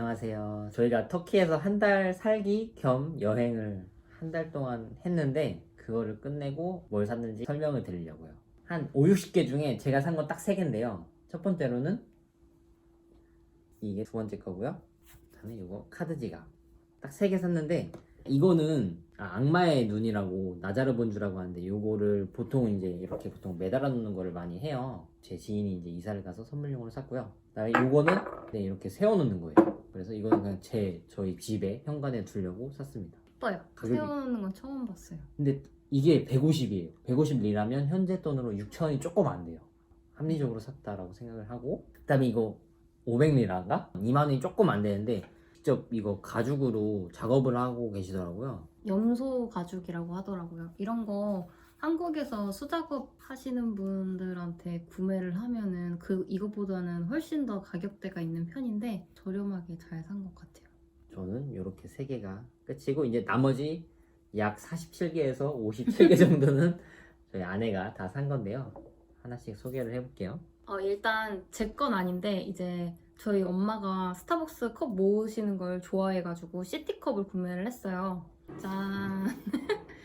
안녕하세요. 저희가 터키에서 한 달 살기 겸 여행을 한 달 동안 했는데 그거를 끝내고 뭘 샀는지 설명을 드리려고요. 한 5, 60개 중에 제가 산 건 딱 3개인데요. 첫 번째로는 이게 두 번째 거고요. 다음에 이거 카드 지갑. 딱 3개 샀는데 이거는 아, 악마의 눈이라고 나자르본주라고 하는데 요거를 보통 이제 이렇게 보통 매달아 놓는 거를 많이 해요. 제 지인이 이제 이사를 가서 선물용으로 샀고요. 그다음에 요거는 네, 이렇게 세워 놓는 거예요. 그래서 이거는 그냥 제 저희 집에 현관에 두려고 샀습니다. 예뻐요. 가격이- 세워놓는 건 처음 봤어요. 근데 이게 150이에요. 150 리라면 현재 돈으로 6천원이 조금 안 돼요. 합리적으로 샀다라고 생각을 하고 그다음에 이거 500 리라인가? 2만 원이 조금 안 되는데 직접 이거 가죽으로 작업을 하고 계시더라고요. 염소 가죽이라고 하더라고요. 이런 거 한국에서 수작업 하시는 분들한테 구매를 하면은 그 이거보다는 훨씬 더 가격대가 있는 편인데 저렴하게 잘 산 것 같아요. 저는 이렇게 3개가 끝이고 이제 나머지 약 47개에서 57개 정도는 저희 아내가 다 산 건데요. 하나씩 소개를 해볼게요. 어, 일단 제 건 아닌데 이제 저희 엄마가 스타벅스 컵 모으시는 걸 좋아해가지고 시티컵을 구매를 했어요. 짠.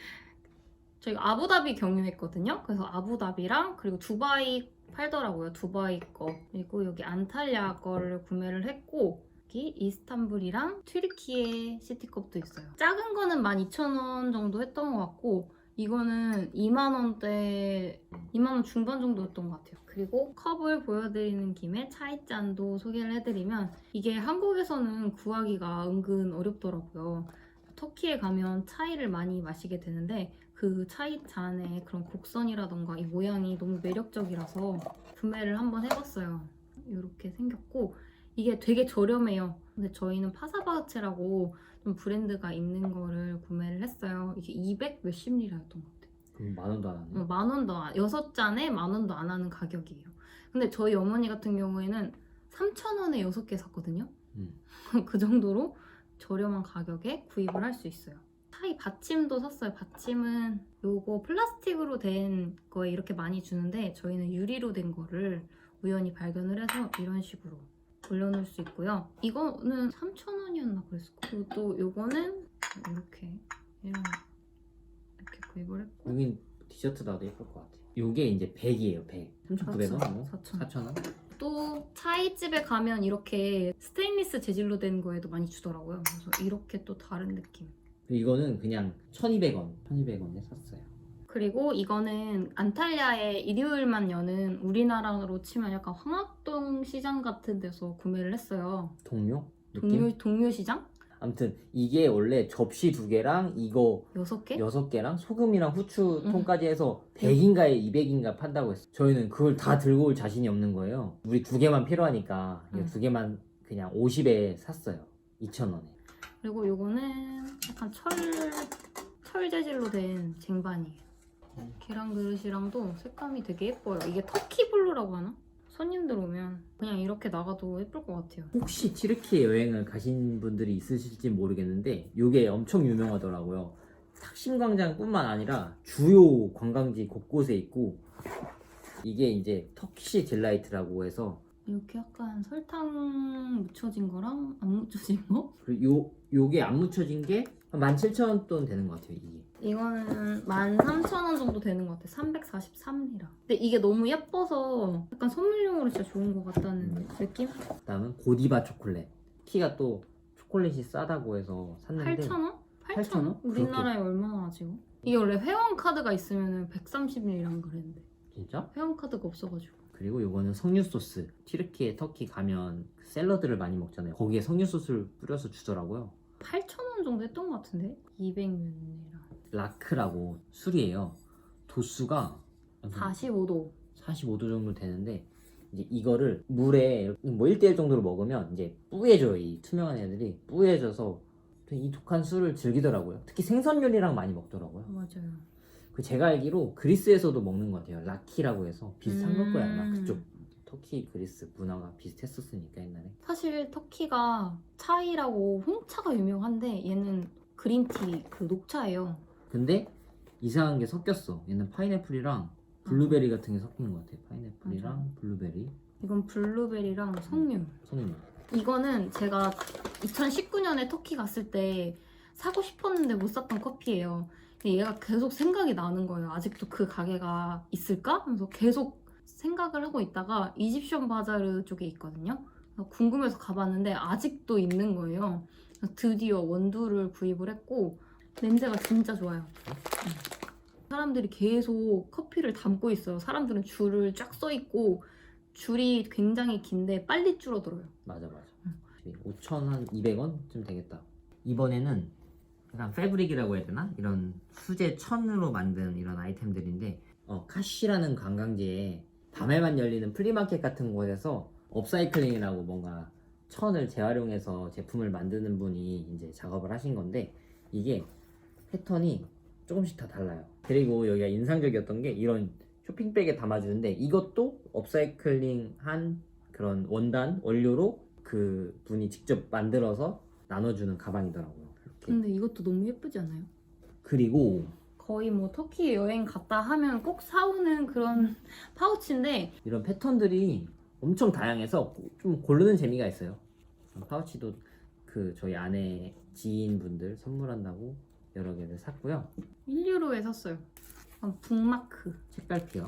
저희가 아부다비 경유했거든요. 그래서 아부다비랑 그리고 두바이 팔더라고요. 두바이 거. 그리고 여기 안탈리아 거를 구매를 했고 여기 이스탄불이랑 튀르키예 시티컵도 있어요. 작은 거는 12,000원 정도 했던 것 같고 이거는 2만 원대 2만 원 중반 정도였던 것 같아요. 그리고 컵을 보여드리는 김에 차이잔도 소개를 해드리면 이게 한국에서는 구하기가 은근 어렵더라고요. 터키에 가면 차이를 많이 마시게 되는데 그 차이 잔의 그런 곡선이라던가 이 모양이 너무 매력적이라서 구매를 한번 해봤어요. 이렇게 생겼고 이게 되게 저렴해요. 근데 저희는 파사바흐체라고 좀 브랜드가 있는 거를 구매를 했어요. 이게 200 몇십 리라였던 것 같아요. 그럼 만 원도 안 하네요. 어, 만 원도 안, 여섯 잔에 만 원도 안 하는 가격이에요. 근데 저희 어머니 같은 경우에는 3천 원에 여섯 개 샀거든요. 음. 그 정도로 저렴한 가격에 구입을 할 수 있어요. 타이 받침도 샀어요. 받침은 요거 플라스틱으로 된 거에 이렇게 많이 주는데 저희는 유리로 된 거를 우연히 발견을 해서 이런 식으로 올려놓을 수 있고요. 이거는 3,000원이었나 그랬을 거예요. 그리고 또 요거는 이렇게 이런 이렇게 구입을 했고 여긴 디저트 나도 예쁠 것 같아. 요게 이제 100이에요, 100. 3,900원? 뭐? 4,000원. 4,000원? 또 차이집에 가면 이렇게 스테인리스 재질로 된 거에도 많이 주더라고요. 그래서 이렇게 또 다른 느낌. 이거는 그냥 1,200원. 1,200원에 샀어요. 그리고 이거는 안탈리아의 일요일만 여는 우리나라로 치면 약간 황학동 시장 같은 데서 구매를 했어요. 동료? 느낌? 동료, 동료 시장? 아무튼 이게 원래 접시 두 개랑 이거 여섯 개? 여섯 개랑 소금이랑 후추 응. 통까지 해서 100인가에 200인가 판다고 했어. 저희는 그걸 다 들고 올 자신이 없는 거예요. 우리 두 개만 필요하니까 이거 응. 두 개만 그냥 50에 샀어요. 2,000원에. 그리고 요거는 약간 철, 철 재질로 된 쟁반이에요. 음. 계란 그릇이랑도 색감이 되게 예뻐요. 이게 터키 블루라고 하나? 손님들 오면 그냥 이렇게 나가도 예쁠 것 같아요. 혹시 튀르키예 여행을 가신 분들이 있으실지 모르겠는데 이게 엄청 유명하더라고요. 탁심 광장뿐만 아니라 주요 관광지 곳곳에 있고 이게 이제 터키시 딜라이트라고 해서 이렇게 약간 설탕 묻혀진 거랑 안 묻혀진 거? 그리고 요 요게 안 묻혀진 게 17,000원 돈 되는 것 같아요. 이게. 이거는 13,000원 정도 되는 것 같아. 343리라. 근데 이게 너무 예뻐서 약간 선물용으로 진짜 좋은 것 같다는 음. 느낌? 다음은 고디바 초콜릿. 키가 또 초콜릿이 싸다고 해서 샀는데 8,000원? 8,000원? 8,000원? 우리나라에 얼마나 하지? 이게 원래 회원 카드가 있으면 130리랑 그랬는데 진짜? 회원 카드가 없어가지고 그리고 요거는 석류 소스. 튀르키예 터키 가면 그 샐러드를 많이 먹잖아요. 거기에 석류 소스를 뿌려서 주더라고요. 8,000원 정도 했던 것 같은데? 200ml랑 라크라고 술이에요. 도수가 45도 45도 정도 되는데 이제 이거를 물에 뭐 1대1 정도로 먹으면 이제 뿌얘져요. 이 투명한 애들이 뿌얘져서 이 독한 술을 즐기더라고요. 특히 생선 요리랑 많이 먹더라고요. 맞아요 그 제가 알기로 그리스에서도 먹는 것 같아요. 라키라고 해서 비슷한 걸 거야 아마 음. 그쪽 터키 그리스 문화가 비슷했었으니까 옛날에. 사실 터키가 차이라고 홍차가 유명한데 얘는 그린티 그 녹차예요 근데 이상한 게 섞였어. 얘는 파인애플이랑 블루베리 같은 게 섞인 것 같아. 파인애플이랑 맞아. 블루베리, 이건 블루베리랑 석류 석류. 이거는 제가 2019년에 터키 갔을 때 사고 싶었는데 못 샀던 커피예요. 얘가 계속 생각이 나는 거예요. 아직도 그 가게가 있을까? 하면서 계속 생각을 하고 있다가 이집션 바자르 쪽에 있거든요. 궁금해서 가봤는데 아직도 있는 거예요. 드디어 원두를 구입을 했고 냄새가 진짜 좋아요. 음. 사람들이 계속 커피를 담고 있어요. 사람들은 줄을 쫙 서 있고 줄이 굉장히 긴데 빨리 줄어들어요. 맞아 맞아. 응. 5천 한 200원쯤 되겠다. 이번에는 약간 패브릭이라고 해야 되나? 이런 수제 천으로 만든 이런 아이템들인데 어, 카시라는 관광지에 밤에만 열리는 플리마켓 같은 곳에서 업사이클링이라고 뭔가 천을 재활용해서 제품을 만드는 분이 이제 작업을 하신 건데 이게 패턴이 조금씩 다 달라요. 그리고 여기가 인상적이었던 게 이런 쇼핑백에 담아주는데 이것도 업사이클링한 그런 원단 원료로 그 분이 직접 만들어서 나눠주는 가방이더라고요. 근데 이것도 너무 예쁘지 않아요? 그리고 거의 뭐 터키 여행 갔다 하면 꼭 사오는 그런 파우치인데 이런 패턴들이 엄청 다양해서 좀 고르는 재미가 있어요. 파우치도 그 저희 아내 지인분들 선물한다고 여러 개를 샀고요. 1유로에 샀어요. 아, 북마크. 책갈피요.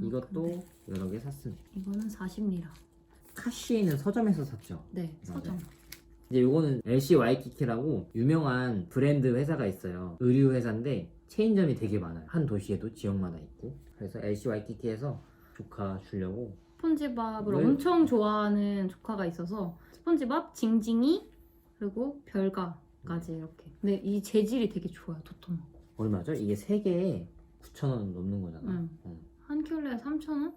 이것도 여러 개 샀습니다. 이거는 40리라. 카시에는 서점에서 샀죠. 네, 서점. 이제 요거는 LC 와이키키라고 유명한 브랜드 회사가 있어요. 의류 회사인데 체인점이 되게 많아요. 한 도시에도 지역마다 있고. 그래서 LC 와이키키에서 조카 주려고 스폰지밥을 왜? 엄청 좋아하는 조카가 있어서 스폰지밥, 징징이 그리고 별가까지 이렇게. 근데 이 재질이 되게 좋아요. 도톰하고. 얼마죠? 이게 3개에 9,000원 넘는 거잖아. 응. 응. 한 켤레에 3,000원?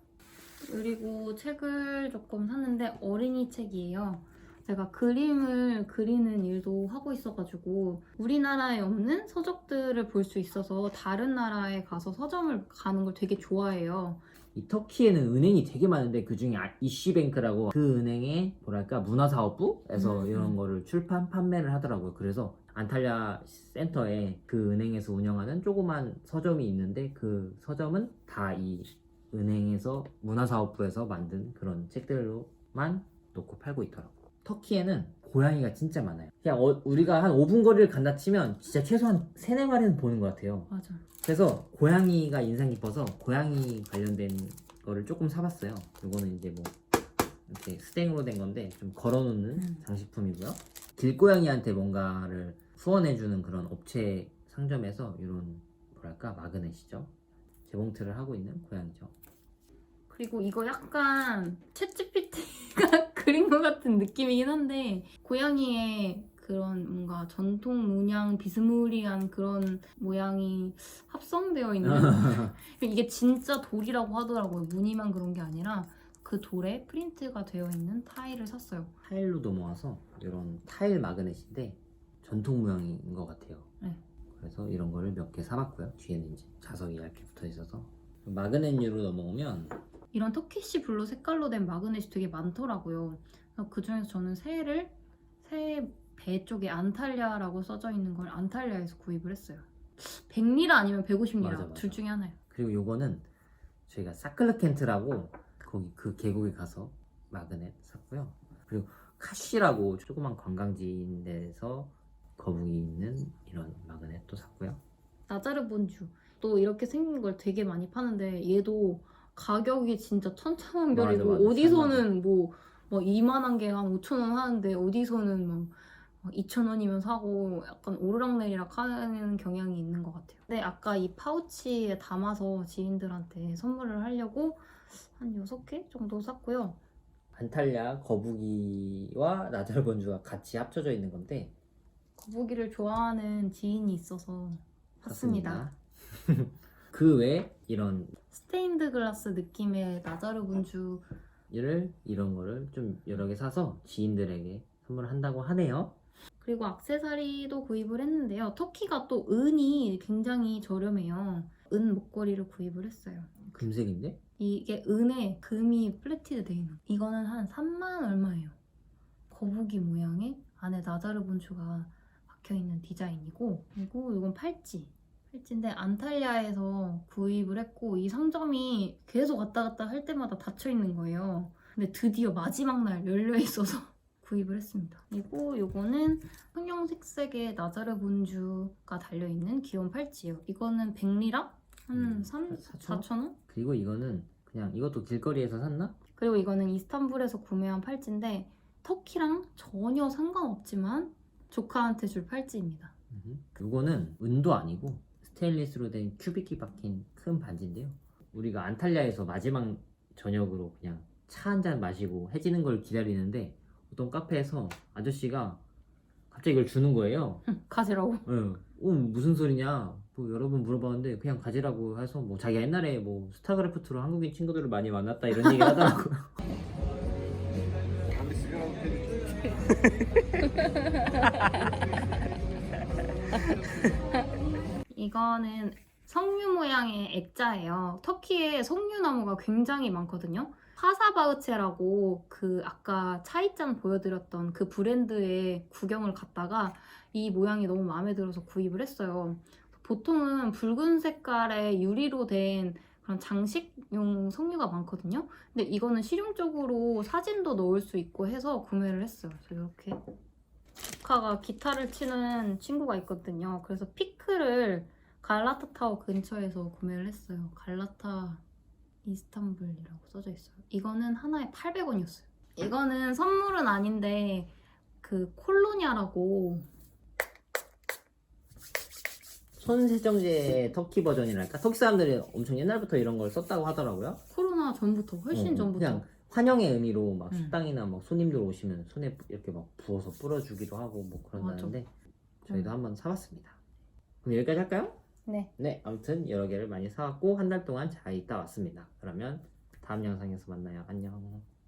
그리고 책을 조금 샀는데 어린이 책이에요. 제가 그림을 그리는 일도 하고 있어가지고 우리나라에 없는 서적들을 볼 수 있어서 다른 나라에 가서 서점을 가는 걸 되게 좋아해요. 이 터키에는 은행이 되게 많은데 그 중에 이시뱅크라고 그 은행의 뭐랄까 문화사업부에서 음, 이런 음. 거를 출판 판매를 하더라고요. 그래서 안탈리아 센터에 그 은행에서 운영하는 조그만 서점이 있는데 그 서점은 다 이 은행에서 문화사업부에서 만든 그런 책들로만 놓고 팔고 있더라고. 터키에는 고양이가 진짜 많아요. 그냥 어- 우리가 한 5분 거리를 간다 치면 진짜 최소한 3, 4마리는 보는 것 같아요. 맞아. 그래서 고양이가 인상 깊어서 고양이 관련된 거를 조금 사봤어요. 이거는 이제 뭐 이렇게 스탱으로 된 건데 좀 걸어놓는 음. 장식품이고요. 길고양이한테 뭔가를 후원해주는 그런 업체 상점에서 이런 뭐랄까 마그넷이죠. 재봉틀을 하고 있는 고양이죠. 그리고 이거 약간 챗GPT가 그린 것 같은 느낌이긴 한데 고양이의 그런 뭔가 전통 문양 비스무리한 그런 모양이 합성되어 있는 이게 진짜 돌이라고 하더라고요. 무늬만 그런 게 아니라 그 돌에 프린트가 되어 있는 타일을 샀어요. 타일로 넘어와서 이런 타일 마그넷인데 전통 모양인 것 같아요. 네. 그래서 이런 거를 몇 개 사봤고요. 뒤에는 이제 자석이 얇게 붙어 있어서 마그넷류로 넘어오면 이런 터키시 블루 색깔로 된 마그넷이 되게 많더라고요. 그 중에서 저는 새를 새 배 쪽에 안탈리아라고 써져 있는 걸 안탈리아에서 구입을 했어요. 100리라 아니면 150리라 맞아, 맞아. 둘 중에 하나요. 그리고 요거는 저희가 사클르켄트라고 거기 그 계곡에 가서 마그넷 샀고요. 그리고 카시라고 조그만 관광지인 데서 거북이 있는 이런 마그넷도 샀고요. 나자르 본주 또 이렇게 생긴 걸 되게 많이 파는데 얘도 가격이 진짜 천차만별이고 맞아, 맞아. 어디서는 뭐, 뭐 이만한 게 한 5천 원 하는데 어디서는 뭐 2천 원이면 사고 약간 오르락내리락 하는 경향이 있는 것 같아요. 근데 아까 이 파우치에 담아서 지인들한테 선물을 하려고 한 6개 정도 샀고요. 안탈리아 거북이와 나잘본주가 같이 합쳐져 있는 건데 거북이를 좋아하는 지인이 있어서 샀습니다. 그 외에 이런 스테인드 글라스 느낌의 나자르 본주 를 이런 거를 좀 여러 개 사서 지인들에게 선물한다고 하네요. 그리고 악세사리도 구입을 했는데요. 터키가 또 은이 굉장히 저렴해요. 은 목걸이를 구입을 했어요. 금색인데? 이게 은에 금이 플래티드 돼 있는. 이거는 한 3만 얼마예요. 거북이 모양의 안에 나자르 본주가 박혀 있는 디자인이고 그리고 이건 팔찌. 팔찌인데 안탈리아에서 구입을 했고 이 상점이 계속 왔다 갔다 할 때마다 닫혀 있는 거예요. 근데 드디어 마지막 날 열려 있어서 구입을 했습니다. 그리고 요거는 형형색색의 나자르 본주가 달려 있는 귀여운 팔찌예요. 이거는 백리랑 한 음, 3, 4,000원? 4천 원? 그리고 이거는 그냥 이것도 길거리에서 샀나? 그리고 이거는 이스탄불에서 구매한 팔찌인데 터키랑 전혀 상관없지만 조카한테 줄 팔찌입니다. 음. 이거는 은도 아니고 스테인리스로 된 큐빅이 박힌 큰 반지인데요. 우리가 안탈리아에서 마지막 저녁으로 그냥 차 한 잔 마시고 해지는 걸 기다리는데 어떤 카페에서 아저씨가 갑자기 이걸 주는 거예요. 가지라고. 응. 어, 무슨 소리냐? 뭐 여러분 물어봤는데 그냥 가지라고 해서 뭐 자기가 옛날에 뭐 스타크래프트로 한국인 친구들을 많이 만났다 이런 얘기 하더라고요. 이거는 석류 모양의 액자예요. 터키에 석류나무가 굉장히 많거든요. 파사바흐체라고 그 아까 차이잔 보여드렸던 그 브랜드의 구경을 갔다가 이 모양이 너무 마음에 들어서 구입을 했어요. 보통은 붉은 색깔의 유리로 된 그런 장식용 석류가 많거든요. 근데 이거는 실용적으로 사진도 넣을 수 있고 해서 구매를 했어요. 그래서 이렇게 조카가 기타를 치는 친구가 있거든요. 그래서 피크를 갈라타 타워 근처에서 구매를 했어요. 갈라타 이스탄불이라고 써져 있어요. 이거는 하나에 800원이었어요. 이거는 선물은 아닌데 그 콜로니아라고 손세정제 터키 버전이랄까? 터키 사람들이 엄청 옛날부터 이런 걸 썼다고 하더라고요. 코로나 전부터 훨씬 어, 전부터 그냥 환영의 의미로 막 음. 식당이나 막 손님들 오시면 손에 이렇게 막 부어서 뿌려주기도 하고 뭐 그런다는데 저희도 음. 한번 사봤습니다. 그럼 여기까지 할까요? 네. 네, 아무튼 여러 개를 많이 사왔고 한 달 동안 잘 있다 왔습니다. 그러면 다음 영상에서 만나요. 안녕.